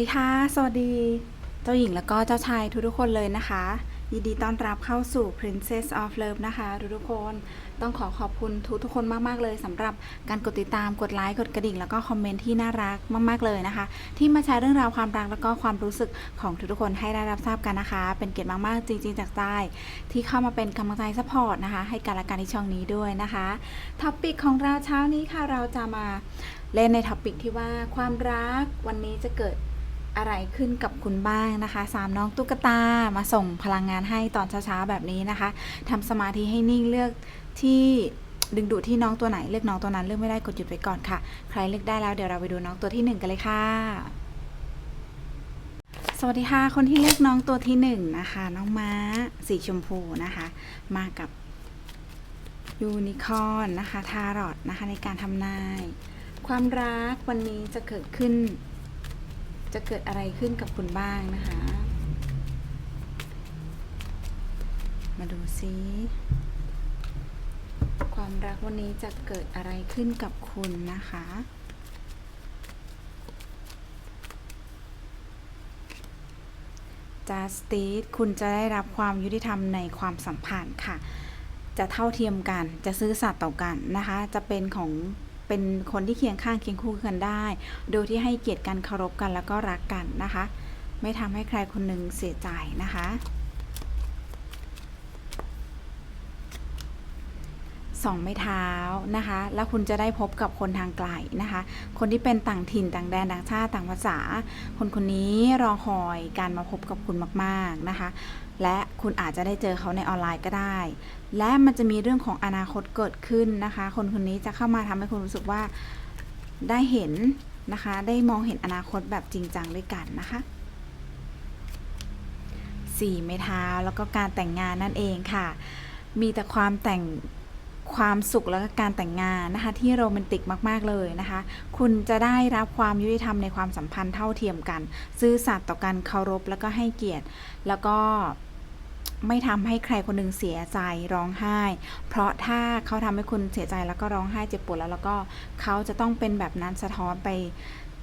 ดีค่ะ สวัสดี เจ้าหญิงแล้วก็เจ้าชายทุกๆคนเลยนะคะ ยินดีต้อนรับเข้าสู่ Princess of Love นะคะทุกๆคน ต้องขอขอบคุณทุกๆคนมากๆเลยสำหรับการกดติดตามกดไลค์กดกระดิ่ง แล้วก็คอมเมนต์ที่น่ารักมากๆเลยนะคะ ที่มาแชร์เรื่องราวความรักแล้วก็ความรู้สึกของทุกๆคนให้ได้รับทราบกันนะคะ เป็นเกียรติมากๆจริง ๆ จากใจที่เข้ามาเป็นกำลังใจซัพพอร์ตนะคะ ให้การละกันที่ช่องนี้ด้วยนะคะท็อปิกของเราเช้านี้ค่ะเราจะมาเล่นในท็อปิกที่ว่าความรักวันนี้จะเกิด อะไรขึ้นกับคุณบ้างนะคะสามน้องตุ๊กตามาส่งพลังงานให้ตอนเช้าๆแบบนี้นะคะทำสมาธิให้นิ่งเลือกที่ดึงดูดที่น้องตัวไหนเลือกน้องตัวนั้นเลือกไม่ได้กดหยุดไว้ก่อนค่ะ ใครเลือกได้แล้วเดี๋ยวเราไปดูน้องตัวที่หนึ่งกันเลยค่ะสวัสดีค่ะ คนที่เลือกน้องตัวที่หนึ่งนะคะ น้องม้าสีชมพูนะคะ มากับยูนิคอร์นนะคะ ทารอตนะคะในการทำนาย ความรักวันนี้จะเกิดขึ้น จะเกิดอะไรขึ้นกับคุณบ้างนะคะ มาดูซิความรักวันนี้จะเกิดอะไรขึ้นกับคุณนะคะจ u สติ e คุณจะได้รับความยุติธรรมในความสัมพันธ์ค่ะ จะเท่าเทียมกัน จะซื้อสัตย์ต่อกันนะคะ จะเป็นของ เป็นคนที่เคียงข้างเคียงคู่กันได้ โดยที่ให้เกียรติกันเคารพกันแล้วก็รักกันนะคะ ไม่ทำให้ใครคนหนึ่งเสียใจนะคะ สองไม้เท้านะคะ แล้วคุณจะได้พบกับคนทางไกลนะคะ คนที่เป็นต่างถิ่นต่างแดนต่างชาติต่างภาษา คนคนนี้รอคอยการมาพบกับคุณมากๆนะคะ และคุณอาจจะได้เจอเขาในออนไลน์ก็ได้ และมันจะมีเรื่องของอนาคตเกิดขึ้นนะคะ คนคนนี้จะเข้ามาทำให้คุณรู้สึกว่าได้เห็นนะคะ ได้มองเห็นอนาคตแบบจริงจังด้วยกันนะคะสี่ไม้เท้าแล้วก็การแต่งงานนั่นเองค่ะ มีแต่ความแต่ง ความสุขแล้วก็การแต่งงานนะคะที่โรแมนติกมากๆเลยนะคะ คุณจะได้รับความยุติธรรมในความสัมพันธ์เท่าเทียมกัน ซื่อสัตย์ต่อกันเคารพแล้วก็ให้เกียรติ แล้วก็ไม่ทำให้ใครคนหนึงเสียใจร้องไห้ เพราะถ้าเขาทำให้คุณเสียใจแล้วก็ร้องไห้เจ็บปวดแล้วแล้วก็เขาจะต้องเป็นแบบนั้นสะท้อนไป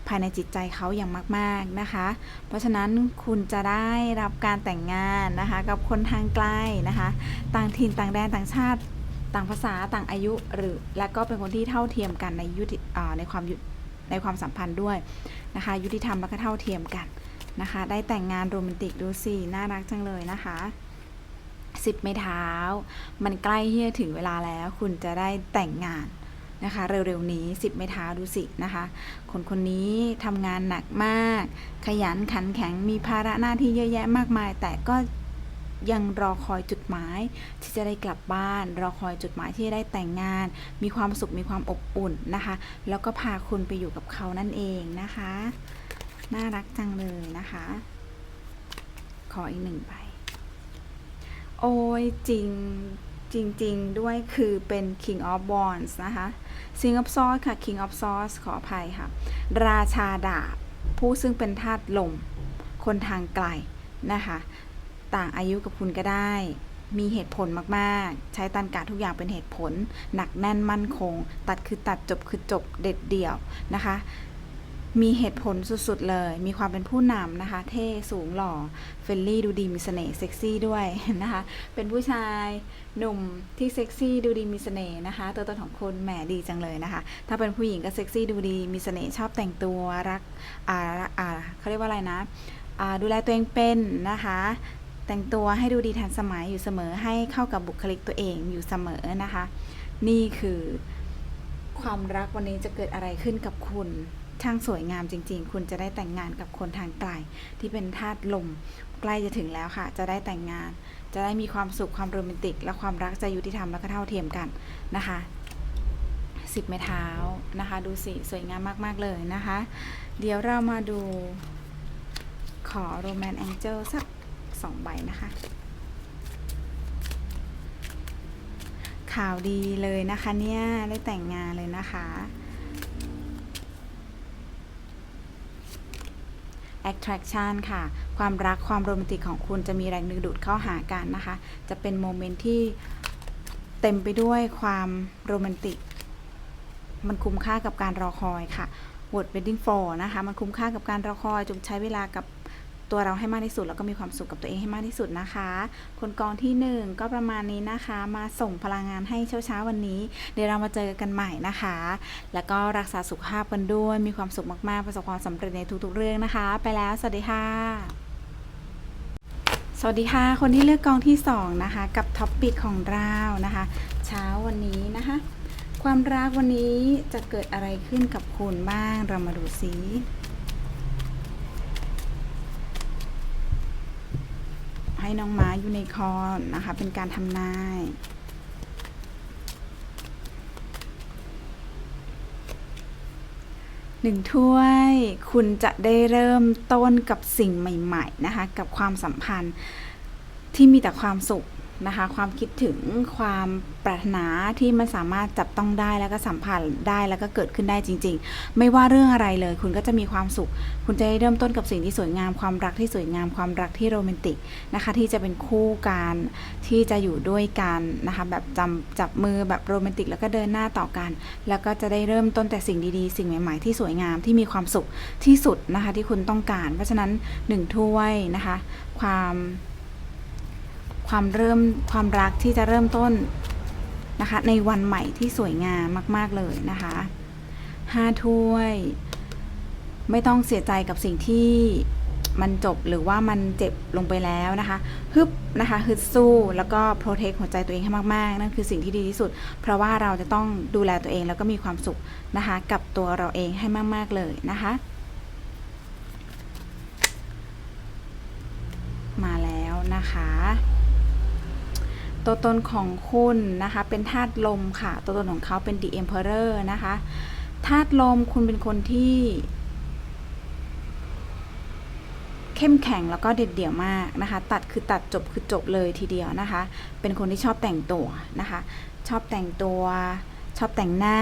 ภายในจิตใจเขาอย่างมาก ๆนะคะ เพราะฉะนั้นคุณจะได้รับการแต่งงานนะคะ กับคนทางไกลนะคะ ต่างถิ่นต่างแดนต่างชาติ ต่างภาษาต่างอายุหรือและก็เป็นคนที่เท่าเทียมกันในยุติในความยุในความสัมพันธ์ด้วยนะคะ ยุติธรรมและก็เท่าเทียมกันนะคะ ได้แต่งงานโรแมนติกดูสิน่ารักจังเลยนะคะสิบไม้เท้า มันใกล้ที่จะถึงเวลาแล้ว คุณจะได้แต่งงานนะคะ เร็วๆนี้สิบไม้เท้าดูสินะคะ คนคนนี้ทำงานหนักมาก ขยันขันแข็งมีภาระหน้าที่เยอะแยะมากมาย แต่ก็ ยังรอคอยจุดหมาย ที่จะได้กลับบ้าน รอคอยจุดหมายที่ได้แต่งงาน มีความสุขมีความอบอุ่นนะคะ แล้วก็พาคุณไปอยู่กับเขานั่นเองนะคะ น่ารักจังเลยนะคะ ขออีกหนึ่งใบโอ้ยจริงจริง ๆ ด้วยคือเป็น King of Wands นะคะ King of Swords ค่ะ King of Swords ขออภัยค่ะ ราชาดาบ ผู้ซึ่งเป็นธาตุลม คนทางไกลนะคะ ต่างอายุกับคุณก็ได้ มีเหตุผลมากๆ ใช้ตันกาทุกอย่างเป็นเหตุผล หนักแน่นมั่นคง ตัดคือตัดจบคือจบเด็ดเดี่ยวนะคะ มีเหตุผลสุดๆเลย มีความเป็นผู้นำนะคะ เท่สูงหล่อเฟรนลี่ดูดีมีเสน่ห์เซ็กซี่ด้วยนะคะ เป็นผู้ชายหนุ่มที่เซ็กซี่ดูดีมีเสน่ห์นะคะ ตัวตนของคุณแหมดีจังเลยนะคะ ถ้าเป็นผู้หญิงก็เซ็กซี่ดูดีมีเสน่ห์ชอบแต่งตัวรักอ่าอ่าเขาเรียกว่าอะไรนะอ่าดูแลตัวเองเป็นนะคะ แต่งตัวให้ดูดีทันสมัยอยู่เสมอให้เข้ากับบุคลิกตัวเองอยู่เสมอนะคะ นี่คือความรักวันนี้จะเกิดอะไรขึ้นกับคุณช่างสวยงามจริง ๆ คุณจะได้แต่งงานกับคนทางไกลที่เป็นธาตุลมใกล้จะถึงแล้วค่ะ จะได้แต่งงาน จะได้มีความสุขความโรแมนติก และความรักจะยุติธรรมและก็เท่าเทียมกันนะคะสิบไม้เท้านะคะ ดูสิสวยงามมาก ๆ เลยนะคะ เดี๋ยวเรามาดูขอโรแมนแองเจิลสัก สองใบนะคะ ข่าวดีเลยนะคะเนี่ย ได้แต่งงานเลยนะคะ attraction ค่ะ ความรักความโรแมนติกของคุณจะมีแรงดึงดูดเข้าหากันนะคะ จะเป็นโมเมนต์ที่เต็มไปด้วยความโรแมนติก มันคุ้มค่ากับการรอคอยค่ะ word wedding for นะคะ มันคุ้มค่ากับการรอคอย จงใช้เวลากับ ตัวเราให้มากที่สุดแล้วก็มีความสุขกับตัวเองให้มากที่สุดนะคะ คนกองที่หนึ่งก็ประมาณนี้นะคะ มาส่งพลังงานให้เช้าๆวันนี้ เดี๋ยวเรามาเจอกันใหม่นะคะ แล้วก็รักษาสุขภาพกันด้วยมีความสุขมากๆประสบความสำเร็จในทุกๆเรื่องนะคะ ไปแล้วสวัสดีค่ะสวัสดีค่ะ คนที่เลือกกองที่สองนะคะ กับท็อปปิกของเรานะคะ เช้าวันนี้นะคะ ความรักวันนี้จะเกิดอะไรขึ้นกับคุณบ้างเรามาดูซิ ให้น้องม้าอยู่ในคอนนะคะ เป็นการทำนายหนึ่งถ้วยคุณจะได้เริ่มต้นกับสิ่งใหม่ ๆ นะคะ กับความสัมพันธ์ที่มีแต่ความสุข นะคะ ความคิดถึงความปรารถนาที่มันสามารถจับต้องได้แล้วก็สัมผัสได้แล้วก็เกิดขึ้นได้จริง ๆ ไม่ว่าเรื่องอะไรเลย คุณก็จะมีความสุข คุณจะได้เริ่มต้นกับสิ่งที่สวยงามความรักที่สวยงามความรักที่โรแมนติกนะคะ ที่จะเป็นคู่กันที่จะอยู่ด้วยกันนะคะ แบบจำจับมือแบบโรแมนติก แล้วก็เดินหน้าต่อกัน แล้วก็จะได้เริ่มต้นแต่สิ่งดีๆ สิ่งใหม่ ๆ ที่สวยงามที่มีความสุขที่สุดนะคะ ที่คุณต้องการ เพราะฉะนั้นหนึ่งถ้วยนะคะ ความ ความเริ่มความรักที่จะเริ่มต้นนะคะ ในวันใหม่ที่สวยงามมาก ๆ เลยนะคะห้าถ้วย ไม่ต้องเสียใจกับสิ่งที่มันจบหรือว่ามันเจ็บลงไปแล้วนะคะฮึบนะคะฮึดสู้แล้วก็โปรเทคหัวใจตัวเองให้มากๆ นั่นคือสิ่งที่ดีที่สุด เพราะว่าเราจะต้องดูแลตัวเองแล้วก็มีความสุขนะคะ กับตัวเราเองให้มาก ๆ เลยนะคะ มาแล้วนะคะ ตัวตนของคุณนะคะ เป็นธาตุลมค่ะ ตัวตนของเขาเป็น The Emperor นะคะธาตุลมคุณเป็นคนที่ เข้มแข็งแล้วก็เด็ดเดี่ยวมากนะคะ ตัดคือตัดจบคือจบเลยทีเดียวนะคะ เป็นคนที่ชอบแต่งตัวนะคะ ชอบแต่งตัวชอบแต่งหน้า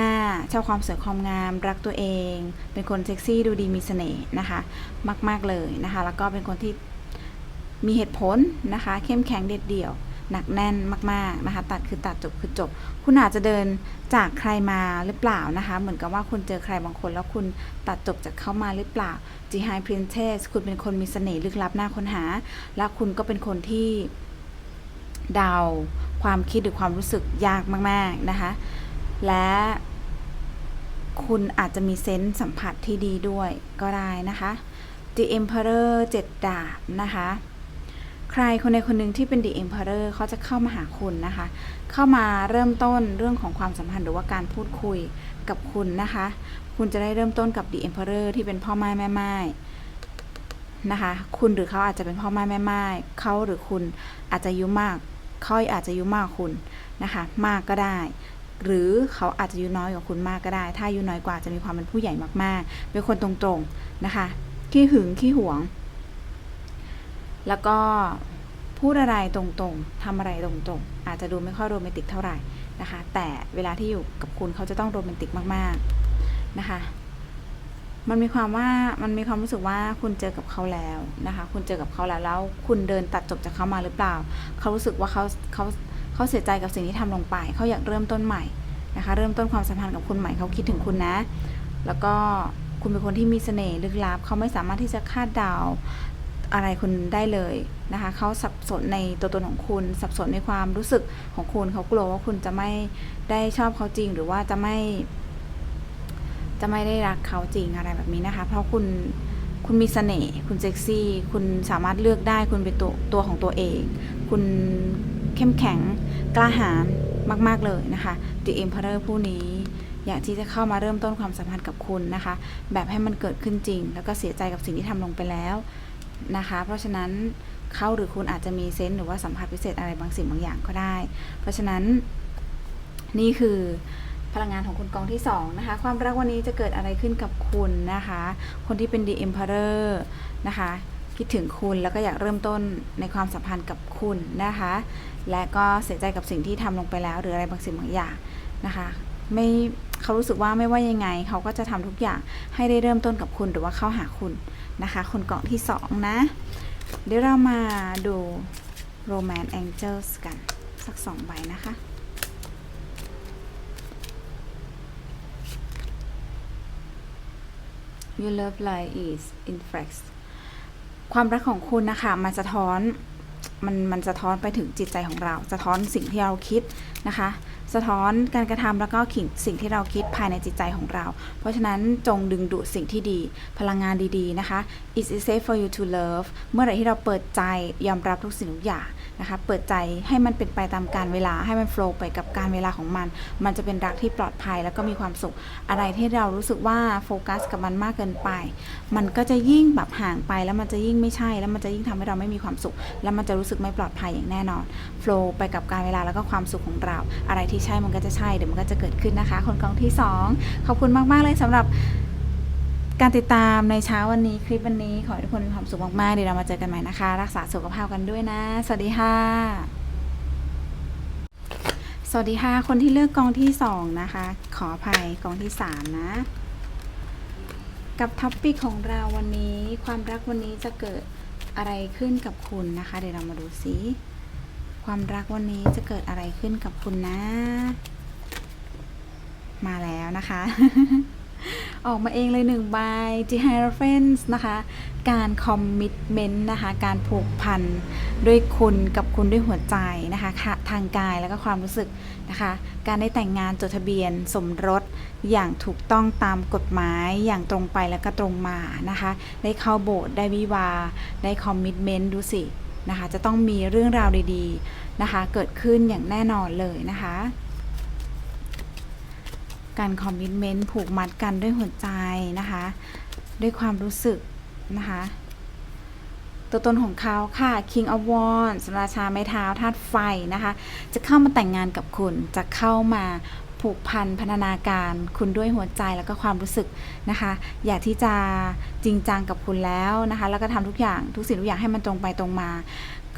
ชอบความสวยความงาม รักตัวเอง เป็นคนเซ็กซี่ดูดีมีเสน่ห์นะคะ มาก ๆ เลยนะคะ แล้วก็เป็นคนที่มีเหตุผลนะคะ เข้มแข็งเด็ดเดี่ยว หนักแน่นมากๆนะคะ ตัดคือตัดจบคือจบ คุณอาจจะเดินจากใครมาหรือเปล่านะคะ เหมือนกับว่าคุณเจอใครบางคน แล้วคุณตัดจบจากเขามาหรือเปล่า G High Princess คุณเป็นคนมีเสน่ห์ลึกลับน่าค้นหา แล้วคุณก็เป็นคนที่เดาความคิดหรือความรู้สึกยากมาก ๆ นะคะ และคุณอาจจะมีเซนส์สัมผัสที่ดีด้วยก็ได้นะคะ The Emperor เจ็ดดาบนะคะ ใครคนใดคนหนึ่งที่เป็น The Emperor เขาจะเข้ามาหาคุณนะคะ เข้ามาเริ่มต้นเรื่องของความสัมพันธ์หรือว่าการพูดคุยกับคุณนะคะ คุณจะได้เริ่มต้นกับ The Emperor ที่เป็นพ่อไม้แม่ไม้นะคะ คุณหรือเขาอาจจะเป็นพ่อไม้แม่ไม้เขาหรือคุณอาจจะอายุมากเขาอาจจะอายุมากคุณนะคะ มากก็ได้ หรือเขาอาจจะอายุน้อยกว่าคุณมากก็ได้ ถ้าอายุน้อยกว่าจะมีความเป็นผู้ใหญ่มากๆ เป็นคนตรงๆนะคะขี้หึงขี้หวง แล้วก็ พูดอะไรตรงๆทำอะไรตรงๆ อาจจะดูไม่ค่อยโรแมนติกเท่าไหร่นะคะ แต่เวลาที่อยู่กับคุณเขาจะต้องโรแมนติกมากๆนะคะ มันมีความว่ามันมีความรู้สึกว่าคุณเจอกับเขาแล้วนะคะ คุณเจอกับเขาแล้วแล้ว คุณเดินตัดจบจากเขามาหรือเปล่า เขารู้สึกว่าเขาเขาเขาเสียใจกับสิ่งที่ทำลงไป เขาอยากเริ่มต้นใหม่นะคะ เริ่มต้นความสัมพันธ์กับคุณใหม่เขาคิดถึงคุณนะ แล้วก็คุณเป็นคนที่มีเสน่ห์ลึกลับ เขาไม่สามารถที่จะคาดเดา อะไรคุณได้เลยนะคะเขาสับสนในตัวตนของคุณ สับสนในความรู้สึกของคุณเขากลัวว่าคุณจะไม่ได้ชอบเขาจริง หรือว่าจะไม่ จะไม่ได้รักเขาจริงอะไรแบบนี้นะคะ เพราะคุณคุณมีเสน่ห์คุณเซ็กซี่ คุณสามารถเลือกได้คุณเป็นตัวตัวของตัวเอง คุณเข้มแข็งกล้าหาญมาก ๆ เลยนะคะ The Emperor ผู้นี้อยากที่จะเข้ามาเริ่มต้นความสัมพันธ์กับคุณนะคะ แบบให้มันเกิดขึ้นจริง แล้วก็เสียใจกับสิ่งที่ทำลงไปแล้ว นะคะ เพราะฉะนั้นเขาหรือคุณอาจจะมีเซนส์หรือว่าสัมผัสพิเศษอะไรบางสิ่งบางอย่างก็ได้ เพราะฉะนั้นนี่คือพลังงานของคุณกองที่สองนะคะ ความรักวันนี้จะเกิดอะไรขึ้นกับคุณนะคะ คนที่เป็น The Emperor นะคะ คิดถึงคุณแล้วก็อยากเริ่มต้นในความสัมพันธ์กับคุณนะคะ และก็เสียใจกับสิ่งที่ทำลงไปแล้ว หรืออะไรบางสิ่งบางอย่างนะคะ ไม่ เขารู้สึกว่าไม่ว่ายังไง เขาก็จะทำทุกอย่างให้ได้เริ่มต้นกับคุณหรือว่าเข้าหาคุณนะคะ คนกล่องที่สองนะ เดี๋ยวเรามาดู Romance Angels กัน สักสองใบนะคะ your love life is in flex ความรักของคุณนะคะ มันสะท้อน มันมันสะท้อนไปถึงจิตใจของเรา สะท้อนสิ่งที่เราคิดนะคะ สะท้อนการกระทำแล้วก็ขิงสิ่งที่เราคิดภายในจิตใจของเรา เพราะฉะนั้นจงดึงดูดสิ่งที่ดี พลังงานดีๆนะคะ It's safe for you to love เมื่อไหร่ที่เราเปิดใจยอมรับทุกสิ่งทุกอย่างนะคะ เปิดใจให้มันเป็นไปตามการเวลาให้มันโฟล์ไปกับการเวลาของมัน มันจะเป็นรักที่ปลอดภัยแล้วก็มีความสุข อะไรที่เรารู้สึกว่าโฟกัสกับมันมากเกินไป มันก็จะยิ่งแบบห่างไปแล้วมันจะยิ่งไม่ใช่ แล้วมันจะยิ่งทำให้เราไม่มีความสุข แล้วมันจะรู้สึกไม่ปลอดภัยอย่างแน่นอน โฟล์ไปกับการเวลาแล้วก็ความสุขของเรา อะไรที่ใช่มันก็จะใช่เดี๋ยวมันก็จะเกิดขึ้นนะคะ คนกองที่ 2 ขอบคุณมาก ๆ เลยสำหรับการติดตามในเช้าวันนี้คลิปวันนี้ขอให้ทุกคนมีความสุขมาก ๆ เดี๋ยวเรามาเจอกันใหม่นะคะ รักษาสุขภาพกันด้วยนะ สวัสดีค่ะสวัสดีค่ะ คนที่เลือกกองที่ 2 นะคะ ขออภัยกองที่ 3 นะ กับท็อปปิกของเราวันนี้ ความรักวันนี้จะเกิดอะไรขึ้นกับคุณนะคะ เดี๋ยวเรามาดูซิ ความรักวันนี้จะเกิดอะไรขึ้นกับคุณนะ มาแล้วนะคะ ออกมาเองเลยหนึ่งใบ G h i e r o p h a n t นะคะ การคอมมิตเมนต์นะคะ การผูกพันด้วยคุณกับคุณด้วยหัวใจนะคะค่ะทางกายแล้วก็ความรู้สึกนะคะ การได้แต่งงานจดทะเบียนสมรสอย่างถูกต้องตามกฎหมายอย่างตรงไปแล้วก็ตรงมานะคะ ได้เข้าโบสถ์ได้วิวา ได้คอมมิตเมนต์ดูสิ นะคะ จะต้องมีเรื่องราวดีๆนะคะ เกิดขึ้นอย่างแน่นอนเลยนะคะ การคอมมิชเมนต์ผูกมัดกันด้วยหัวใจนะคะ ด้วยความรู้สึกนะคะ ตัวตนของเขาค่ะ King of Wands ราชาไม้เท้าธาตุไฟนะคะ จะเข้ามาแต่งงานกับคุณ จะเข้ามา ผูกพันพันนาการคุณด้วยหัวใจแล้วก็ความรู้สึกนะคะ อยากที่จะจริงจังกับคุณแล้วนะคะ แล้วก็ทำทุกอย่างทุกสิ่งทุกอย่างให้มันตรงไปตรงมา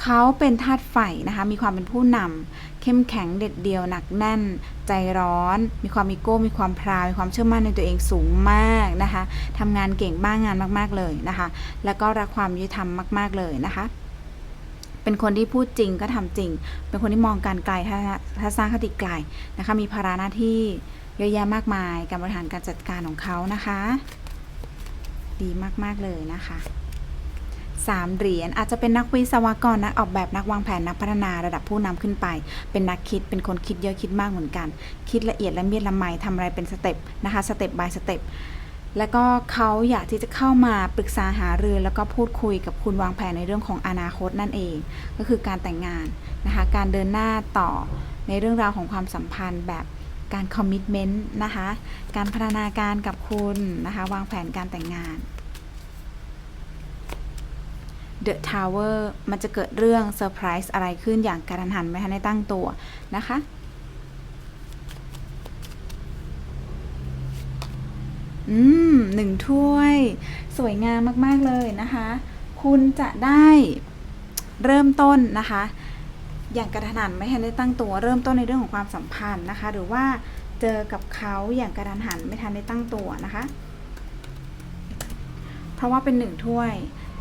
เขาเป็นธาตุไฟนะคะ มีความเป็นผู้นำเข้มแข็งเด็ดเดียวหนักแน่น ใจร้อน มีความมีโก้ มีความพราว มีความเชื่อมั่นในตัวเองสูงมากนะคะทำงานเก่งบ้างงานมากๆเลยนะคะ แล้วก็รักความยุติธรรมมาก ๆเลยนะคะ เป็นคนที่พูดจริงก็ทำจริง เป็นคนที่มองการไกลถ้าถ้าสร้างคติไกลนะคะ มีภาระหน้าที่เยอะแยะมากมาย การบริหารการจัดการของเขานะคะ ดีมากๆเลยนะคะสามเหรียญอาจจะเป็นนักวิศวกรนักออกแบบนักวางแผนนักพัฒนาระดับผู้นำขึ้นไป เป็นนักคิดเป็นคนคิดเยอะคิดมากเหมือนกัน คิดละเอียดละเมียดละไมทำอะไรเป็นสเต็ปนะคะสเต็ป by สเต็ป แล้วก็เขาอยากที่จะเข้ามาปรึกษาหารือ แล้วก็พูดคุยกับคุณวางแผนในเรื่องของอนาคตนั่นเอง ก็คือการแต่งงานนะคะ การเดินหน้าต่อในเรื่องราวของความสัมพันธ์แบบการคอมมิชเมนต์นะคะ การพัฒนาการกับคุณนะคะ วางแผนการแต่งงาน The Tower มันจะเกิดเรื่องเซอร์ไพรส์อะไรขึ้นอย่างกระทันหันไม่ทันได้ตั้งตัวนะคะ อืมหนึ่งถ้วย สวยงามมากๆเลยนะคะ คุณจะได้เริ่มต้นนะคะ อย่างกระทันหันไม่ทันได้ตั้งตัวเริ่มต้นในเรื่องของความสัมพันธ์นะคะ หรือว่าเจอกับเขาอย่างกระทันหันไม่ทันได้ตั้งตัวนะคะ เพราะว่าเป็นหนึ่งถ้วย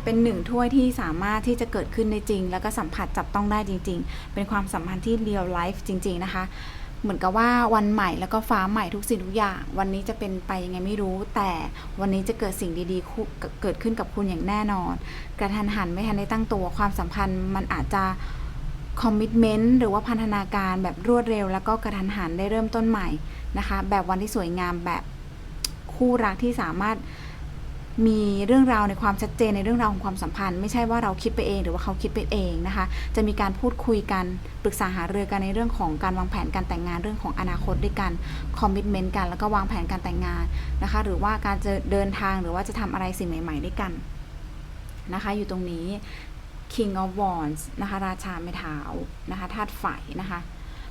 เป็นหนึ่งถ้วยที่สามารถที่จะเกิดขึ้นได้จริง แล้วก็สัมผัสจับต้องได้จริง ๆ เป็นความสัมพันธ์ที่ real life จริง ๆ นะคะ เหมือนกับว่าวันใหม่แล้วก็ฟ้าใหม่ทุกสิ่งทุกอย่าง วันนี้จะเป็นไปยังไงไม่รู้ แต่วันนี้จะเกิดสิ่งดีๆ เกิดขึ้นกับคุณอย่างแน่นอน กระทันหันไม่ทันได้ตั้งตัวความสัมพันธ์มันอาจจะคอมมิชเมนต์หรือว่าพันธนาการแบบรวดเร็ว แล้วก็กระทันหันได้เริ่มต้นใหม่นะคะ แบบวันที่สวยงามแบบคู่รักที่สามารถ มีเรื่องราวในความชัดเจนในเรื่องราวของความสัมพันธ์ ไม่ใช่ว่าเราคิดไปเองหรือว่าเขาคิดไปเองนะคะ จะมีการพูดคุยกันปรึกษาหารือกันในเรื่องของการวางแผนการแต่งงานเรื่องของอนาคตด้วยกันคอมมิชเมนต์กันแล้วก็วางแผนการแต่งงานนะคะ หรือว่าการจะเดินทางหรือว่าจะทำอะไรสิ่งใหม่ ๆด้วยกันนะคะ อยู่ตรงนี้ King of Wands นะคะราชาไม้เท้านะคะธาตุไฟนะคะ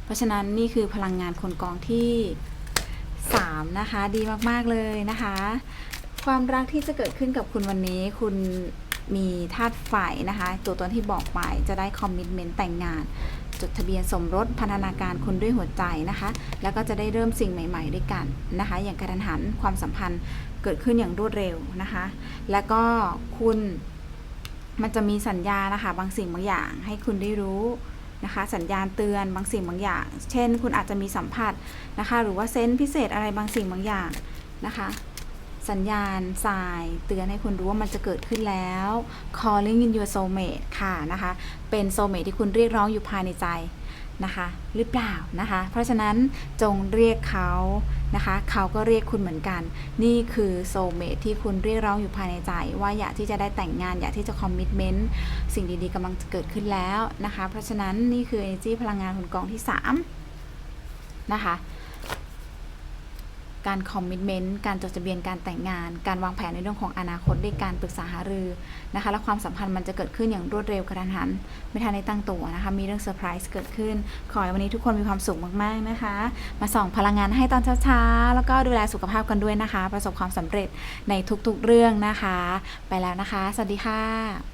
เพราะฉะนั้นนี่คือพลังงานคนกองที่ 3 นะคะ ดีมาก ๆ เลยนะคะ ความรักที่จะเกิดขึ้นกับคุณวันนี้ คุณมีธาตุไฟนะคะ ตัวตนที่บอกไปจะได้คอมมิชเมนต์แต่งงาน จดทะเบียนสมรสพันธนาการคุณด้วยหัวใจนะคะ แล้วก็จะได้เริ่มสิ่งใหม่ ๆ ด้วยกันนะคะ อย่างกระทันหันความสัมพันธ์เกิดขึ้นอย่างรวดเร็วนะคะ แล้วก็คุณมันจะมีสัญญานะคะ บางสิ่งบางอย่างให้คุณได้รู้นะคะ สัญญาณเตือนบางสิ่งบางอย่าง เช่น คุณอาจจะมีสัมผัสนะคะ หรือว่าเซนส์พิเศษอะไรบางสิ่งบางอย่างนะคะ สัญญาณสายเตือนให้คุณรู้ว่ามันจะเกิดขึ้นแล้ว calling in your soulmate ค่ะนะคะ เป็น soulmate ที่คุณเรียกร้องอยู่ภายในใจนะคะ หรือเปล่านะคะ เพราะฉะนั้นจงเรียกเขานะคะ เขาก็เรียกคุณเหมือนกัน นี่คือ soulmate ที่คุณเรียกร้องอยู่ภายในใจ ว่าอยากที่จะได้แต่งงานอยากที่จะ commitment สิ่งดีๆกำลังจะเกิดขึ้นแล้วนะคะ เพราะฉะนั้นนี่คือ energy พลังงานคุณกองที่ 3 นะคะ การคอมมิชเมนต์การจดทะเบียนการแต่งงาน การวางแผนในเรื่องของอนาคตด้วยการปรึกษาหารือนะคะ และความสัมพันธ์มันจะเกิดขึ้นอย่างรวดเร็วกระทันหัน ไม่ทันได้ตั้งตัวนะคะ มีเรื่องเซอร์ไพรส์เกิดขึ้น ขอให้วันนี้ทุกคนมีความสุขมากๆนะคะ มาส่องพลังงานให้ตอนเช้าๆ แล้วก็ดูแลสุขภาพกันด้วยนะคะ ประสบความสำเร็จในทุกๆเรื่องนะคะ ไปแล้วนะคะ สวัสดีค่ะ